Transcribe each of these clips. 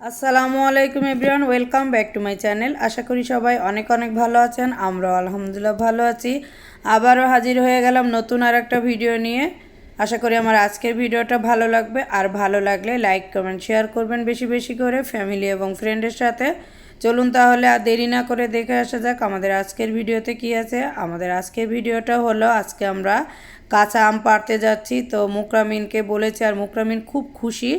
আসসালামু আলাইকুম everyone, welcome back to my channel. আশা করি সবাই অনেক অনেক ভালো আছেন, আমরাও আলহামদুলিল্লাহ ভালো আছি। আবারও হাজির হয়ে গেলাম নতুন আর একটা ভিডিও নিয়ে। আশা করি আমার আজকের ভিডিওটা ভালো লাগবে, আর ভালো লাগলে লাইক, কমেন্ট, শেয়ার করবেন বেশি বেশি করে ফ্যামিলি এবং ফ্রেন্ডের সাথে। চলুন তাহলে আর দেরি না করে দেখে আসা যাক আমাদের আজকের ভিডিওতে কি আছে। আমাদের আজকের ভিডিওটা হলো, আজকে আমরা কাঁচা আম পাড়তে যাচ্ছি। তো মুকরামিনকে বলেছি, আর মুকরামিন খুব খুশি।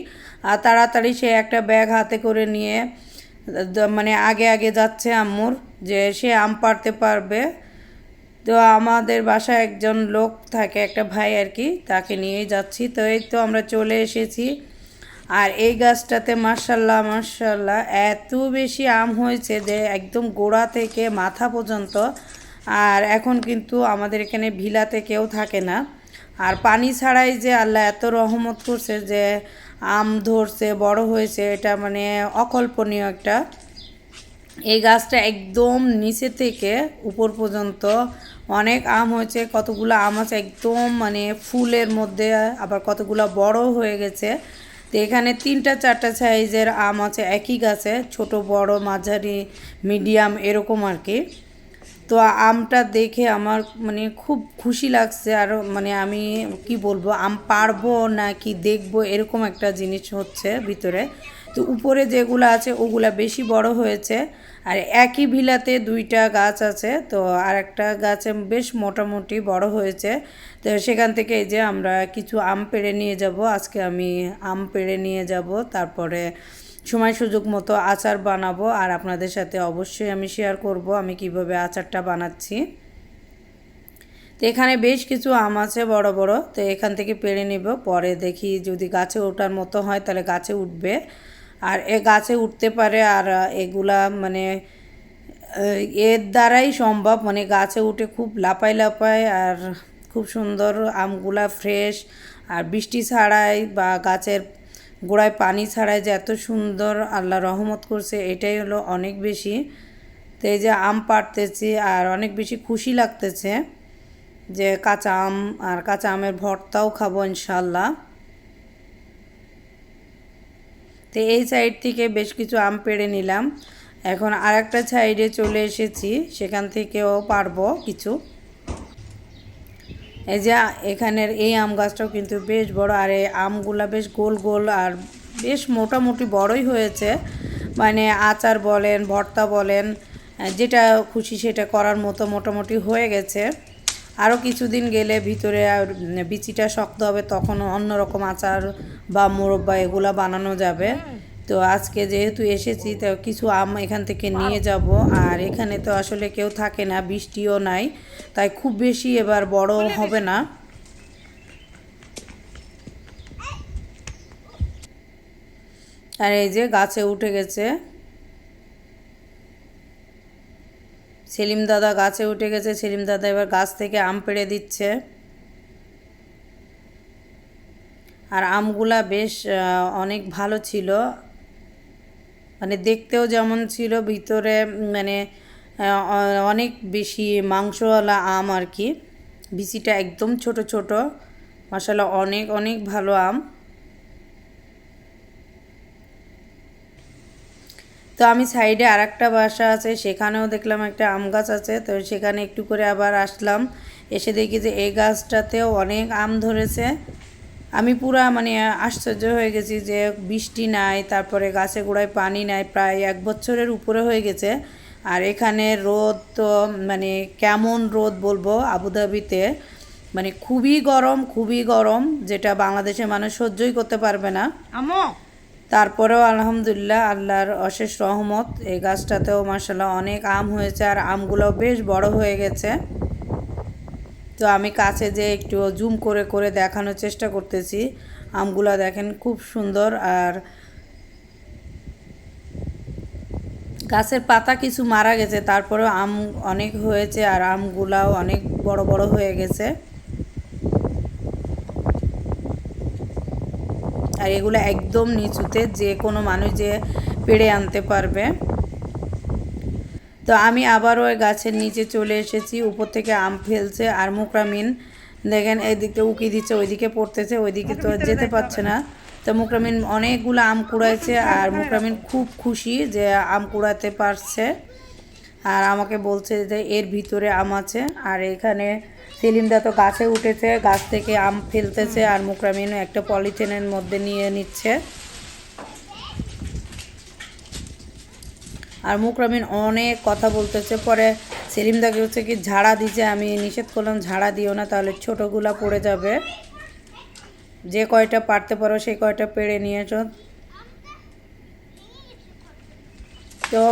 আর তাড়াতাড়ি সে একটা ব্যাগ হাতে করে নিয়ে মানে আগে আগে যাচ্ছে আম্মুর যে সে আম পাড়তে পারবে। তো আমাদের বাসায় একজন লোক থাকে, একটা ভাই আর কি, তাকে নিয়েই যাচ্ছি। তো এই তো আমরা চলে এসেছি। আর এই গাছটাতে মার্শাল্লাহ মার্শাল্লাহ এত বেশি আম হয়েছে যে একদম গোড়া থেকে মাথা পর্যন্ত। আর এখন কিন্তু আমাদের এখানে ভিলাতে কেউ থাকে না। আর পানি ছাড়াই যে আল্লাহ এত রহমত করছে যে আম ধরছে, বড় হয়েছে, এটা মানে অকল্পনীয় একটা। এই গাছটা একদম নিচে থেকে উপর পর্যন্ত অনেক আম হয়েছে, কতগুলো আম আছে একদম মানে ফুলের মধ্যে, আবার কতগুলো বড় হয়ে গেছে। তো এখানে তিনটা, চারটা সাইজের আম আছে, একই গাছে, ছোট, বড়, মাঝারি মিডিয়াম এরকম আর কি। তো আমটা দেখে আমার মানে খুব খুশি লাগছে আর মানে আমি কি বলব, আম পারব না কি দেখব এরকম একটা জিনিস হচ্ছে ভিতরে। তো উপরে যেগুলো আছে ওগুলা বেশি বড় হয়েছে আর একই ভিলাতে দুইটা গাছ আছে, তো আর একটা গাছে বেশ মোটামুটি বড় হয়েছে। তো সেখান থেকে এই যে আমরা কিছু আম পেড়ে নিয়ে যাব, আজকে আমি আম পেড়ে নিয়ে যাব, তারপরে সময় সুযোগ মতো আচার বানাবো আর আপনাদের সাথে অবশ্যই আমি শেয়ার করব আমি কীভাবে আচারটা বানাচ্ছি। তো এখানে বেশ কিছু আম আছে বড় বড়, তো এখান থেকে পেড়ে নিব। পরে দেখি যদি গাছে ওঠার মতো হয় তাহলে গাছে উঠবে। আর এ গাছে উঠতে পারে আর এগুলা মানে এর দ্বারাই সম্ভব। মানে গাছে উঠে খুব লাপাই লাপায় আর খুব সুন্দর আমগুলা ফ্রেশ আর বৃষ্টি ছাড়াই বা গাছের গোড়ায় পানি ছাড়াই যে এত সুন্দর আল্লাহ রহমত করছে, এটাই হলো অনেক বেশি। তো এই যে আম পাড়তেছি আর অনেক বেশি খুশি লাগতেছে যে কাঁচা আম আর কাঁচা আমের ভর্তাও খাব ইনশাল্লাহ তো এই সাইড থেকে বেশ কিছু আম পেড়ে নিলাম। এখন আর একটা সাইডে চলে এসেছি, সেখান থেকেও পারব কিছু। এই যে এখানের এই আম গাছটাও কিন্তু বেশ বড়, আর এই আমগুলা বেশ গোল গোল আর বেশ মোটামুটি বড়ই হয়েছে। মানে আচার বলেন, ভর্তা বলেন যেটা খুশি সেটা করার মতো মোটামুটি হয়ে গেছে। আরও কিছুদিন গেলে ভিতরে আর বিচিটা শক্ত হবে, তখন অন্যরকম আচার বা মোরব্বা এগুলা বানানো যাবে। তো আজকে যেহেতু এসেছি তো কিছু আম এখান থেকে নিয়ে যাব। আর এখানে তো আসলে কেউ থাকে না বৃষ্টিও নাই তাই খুব বেশি এবার বড় হবে না। আর এই যে গাছে উঠে গেছে। সেলিম দাদা গাছে উঠে গেছে সেলিম দাদা এবার গাছ থেকে আম পেড়ে দিচ্ছে। আর আমগুলা বেশ অনেক ভালো ছিল। মানে দেখতেও যেমন ছিল, ভিতরে মানে অনেক বেশি মাংসওয়ালা আম আর কি। বিচিটা একদম ছোট ছোট মশালা অনেক অনেক ভালো আম। তো আমি সাইডে আর একটা বাসা আছে, সেখানেও দেখলাম একটা আম গাছ আছে, তো সেখানে একটু করে আবার আসলাম। এসে দেখি যে এই গাছটাতেও অনেক আম ধরেছে। আমি পুরা মানে আশ্চর্য হয়ে গেছি যে বৃষ্টি নাই তারপরে গাছে গোড়ায় পানি নাই প্রায় এক বছরের উপরে হয়ে গেছে। আর এখানে রোদ তো মানে কেমন রোদ বলব? আবুধাবিতে মানে খুবই গরম খুবই গরম যেটা বাংলাদেশের মানুষ সহ্যই করতে পারবে না। তারপরেও আলহামদুলিল্লাহ আল্লাহর অশেষ রহমত এই গাছটাতেও মাসাল্লাহ অনেক আম হয়েছে আর আমগুলো বেশ বড় হয়ে গেছে। তো আমি কাছে যে একটু জুম করে করে দেখানোর চেষ্টা করতেছি। আমগুলো দেখেন খুব সুন্দর আর গাছের পাতা কিছু মারা গেছে, তারপরেও আম অনেক হয়েছে আর আমগুলাও অনেক বড় বড় হয়ে গেছে। আর এগুলো একদম নিচুতে যে কোনো মানুষ যে পেড়ে আনতে পারবে। তো আমি আবার ওই গাছের নিচে চলে এসেছি, উপর থেকে আম ফেলছে আর মুকরামিন দেখেন এদিকে উকি দিচ্ছে, ওইদিকে পড়তেছে, ওইদিকে তো যেতে পারছে না। তো মুকরামিন অনেকগুলো আম কুড়াইছে আর মুকরামিন খুব খুশি যে আম কুড়াতে পারছে আর আমাকে বলছে যে এর ভিতরে আম আছে আর এখানে সেলিমদা তো গাছে উঠেছে, গাছ থেকে আম ফেলতেছে আর মুকরামিনও একটা পলিথিনের মধ্যে নিয়ে নিচ্ছে। আর মুকরামিন অনেক কথা বলতেছে। পরে সেলিমদাকে হচ্ছে কি ঝাড়া দিছে। আমি নিষেধ করলাম, ঝাড়া দিও না, তাহলে ছোটোগুলা পড়ে যাবে। যে কয়টা পারতে পারো, সেই কয়টা পেড়ে নিয়েছো। তো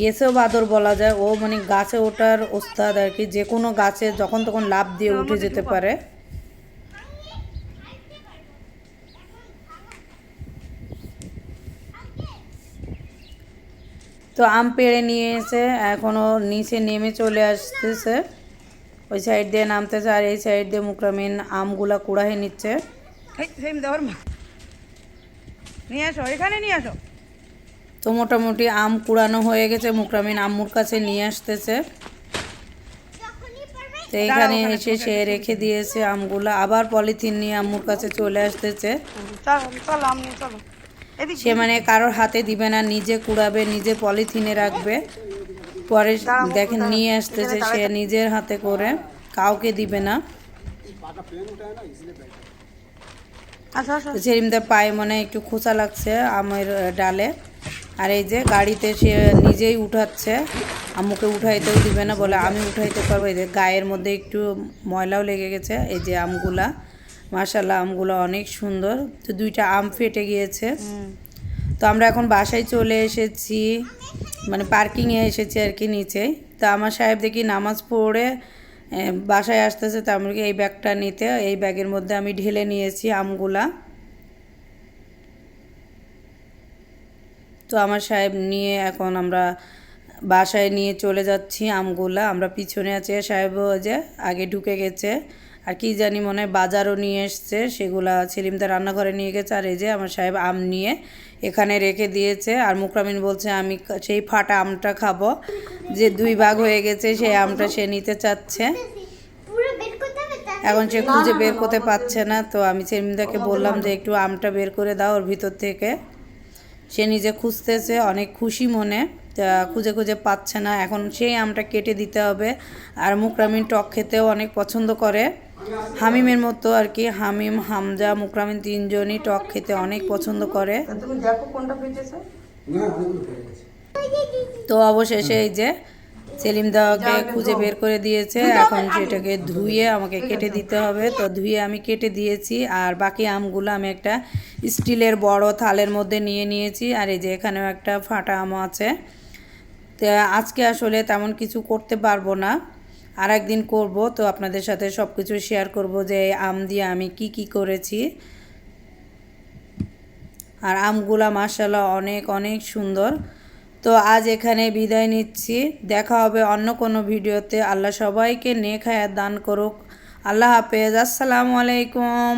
গেছেও বাদর বলা যায়। ও মানে গাছে ওঠার ওস্তাদ আর কি, যে কোনো গাছে যখন তখন লাভ দিয়ে উঠে যেতে পারে। তো আম পেড়ে নিয়ে এসে এখনও নিচে নেমে চলে আসতেছে। ওই সাইড দিয়ে নামতেছে আর এই সাইড দিয়ে মুকরামিন আমগুলা কুড়াহে নিচ্ছে। নিয়ে আসো এখানে নিয়ে আসো। তো মোটামুটি আম কুড়ানো হয়ে গেছে মুকরামিন আম্মুর কাছে নিয়ে আসতেছে। তো এখানে এসে সে রেখে দিয়েছে আমগুলো। আবার পলিথিন নিয়ে আম্মুর কাছে চলে আসতেছে। চলো চলো আমি চলো। এদিক সে মানে কারোর হাতে দিবে না নিজে কুড়াবে নিজে পলিথিনে রাখবে। পরে দেখেন নিয়ে আসতেছে সে নিজের হাতে করে কাউকে দিবে না। আসো সেরিমদের পায়ে মনে একটু খোঁচা লাগছে আমের ডালে। আর এই যে গাড়িতে সে নিজেই উঠাচ্ছে আম্মুকে উঠাইতেও দিবে না বলে আমি উঠাইতে পারব। এই যে গায়ের মধ্যে একটু ময়লাও লেগে গেছে এই যে আমগুলা। মার্শাল্লাহ আমগুলো অনেক সুন্দর। তো দুইটা আম ফেটে গিয়েছে। তো আমরা এখন বাসায় চলে এসেছি। মানে পার্কিংয়ে এসেছি আর কি নিচে। তো আমার সাহেব দেখি নামাজ পড়ে বাসায় আসতেছে তো আমাকে এই ব্যাগটা নিতে এই ব্যাগের মধ্যে আমি ঢেলে নিয়েছি আমগুলা। তো আমার সাহেব নিয়ে এখন আমরা বাসায় নিয়ে চলে যাচ্ছি আমগুলা। আমরা পিছনে আছি সাহেবও যে আগে ঢুকে গেছে। আর কি জানি মনে হয় বাজারও নিয়ে এসছে সেগুলা সেলিমদা রান্নাঘরে নিয়ে গেছে আর এই যে আমার সাহেব আম নিয়ে এখানে রেখে দিয়েছে আর মুকরামিন বলছে আমি সেই ফাটা আমটা খাব যে দুই ভাগ হয়ে গেছে সেই আমটা সে নিতে চাচ্ছে এখন সে খুঁজে বের করতে পারছে না তো আমি সেলিমদাকে বললাম যে একটু আমটা বের করে দাও ওর ভিতর থেকে সে নিজে খুঁজতেছে অনেক খুশি মনে তা খুঁজে খুঁজে পাচ্ছে না এখন সেই আমটা কেটে দিতে হবে আর মুকরামিন টক খেতেও অনেক পছন্দ করে হামিমের মতো আর কি হামিম হামজা মুকরামিন তিনজনই টক খেতে অনেক পছন্দ করে। তা তুমি দেখো কোনটা ফেটেছে তো অবশেষে এই যে সেলিম দাওয়াকে খুঁজে বের করে দিয়েছে এখন সেটাকে ধুয়ে আমাকে কেটে দিতে হবে। তো ধুয়ে আমি কেটে দিয়েছি আর বাকি আমগুলো আমি একটা স্টিলের বড় থালের মধ্যে নিয়ে নিয়েছি আর এই যে এখানেও একটা ফাটা আম আছে। তো আজকে আসলে তেমন কিছু করতে পারব না। আর একদিন করব, তো আপনাদের সাথে সব কিছু শেয়ার করব যে আম দিয়ে আমি কি কি করেছি। আর আমগুলা মাসাল্লাহ অনেক অনেক সুন্দর। তো আজ এখানে বিদায় নিচ্ছি। দেখা হবে অন্য কোনো ভিডিওতে। আল্লাহ সবাইকে নেক দান করুক। আল্লাহ হাফেজ। আসসালামু আলাইকুম।